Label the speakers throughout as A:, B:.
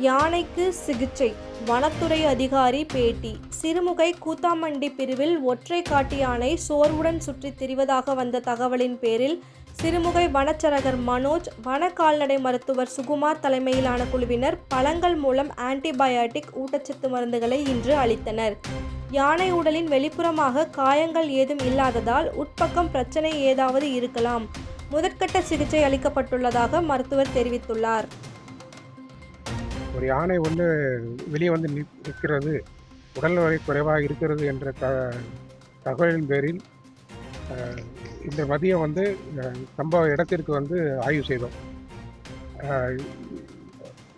A: யானைக்கு சிகிச்சை. வனத்துறை அதிகாரி பேட்டி. சிறுமுகை கூத்தாமண்டி பிரிவில் ஒற்றை காட்டு யானை சோர்வுடன் சுற்றித் திரிவதாக வந்த தகவலின் பேரில் சிறுமுகை வனச்சரகர் மனோஜ் வன கால்நடை மருத்துவர் சுகுமார் தலைமையிலான குழுவினர் பழங்கள் மூலம் ஆன்டிபயாட்டிக் ஊட்டச்சத்து மருந்துகளை இன்று அளித்தனர். யானை உடலின் வெளிப்புறமாக காயங்கள் ஏதும் இல்லாததால் உட்பக்கம் பிரச்சனை ஏதாவது இருக்கலாம். முதற்கட்ட சிகிச்சை அளிக்கப்பட்டுள்ளதாக மருத்துவர் தெரிவித்துள்ளார்.
B: ஒரு யானை வந்து வெளியே வந்து நிற்- நிற்கிறது உடல்நிலை குறைவாக இருக்கிறது என்ற த தகவலின் பேரில் இந்த மதியம் வந்து சம்பவ இடத்திற்கு வந்து ஆய்வு செய்தோம்.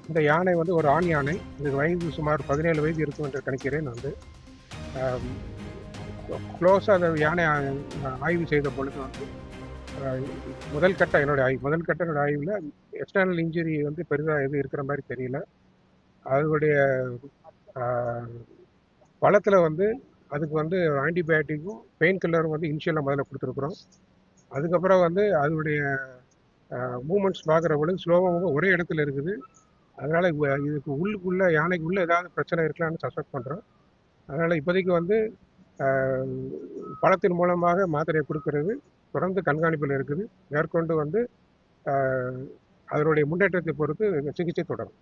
B: இந்த யானை வந்து ஒரு ஆண் யானை இது வயது சுமார் பதினேழு வயது இருக்கும் என்று கணிக்கிறேன் வந்து க்ளோஸாக அந்த யானை ஆய்வு செய்த பொழுது வந்து முதல் கட்ட என்னுடைய ஆய்வு முதல் கட்ட என்னோடய ஆய்வில் எக்ஸ்டர்னல் இன்ஜுரி வந்து பெரிதாக எதுவும் இருக்கிற மாதிரி தெரியல. அதனுடைய பழத்தில் வந்து அதுக்கு வந்து ஆன்டிபயோட்டிக்கும் பெயின் கில்லரும் வந்து இனிஷியலாக முதல்ல கொடுத்துருக்குறோம். அதுக்கப்புறம் வந்து அதனுடைய மூமெண்ட்ஸ் பார்க்குற பொழுது ஸ்லோவாக ஒரே இடத்துல இருக்குது. அதனால் இதுக்கு உள்ளுக்குள்ளே யானைக்கு உள்ளே ஏதாவது பிரச்சனை இருக்கலாம்னு சஸ்பெக்ட் பண்ணுறோம் அதனால் இப்போதைக்கு வந்து பழத்தின் மூலமாக மாத்திரையை கொடுக்கறது தொடர்ந்து கண்காணிப்பில் இருக்குது. மேற்கொண்டு வந்து அதனுடைய முன்னேற்றத்தை பொறுத்து சிகிச்சை தொடரும்.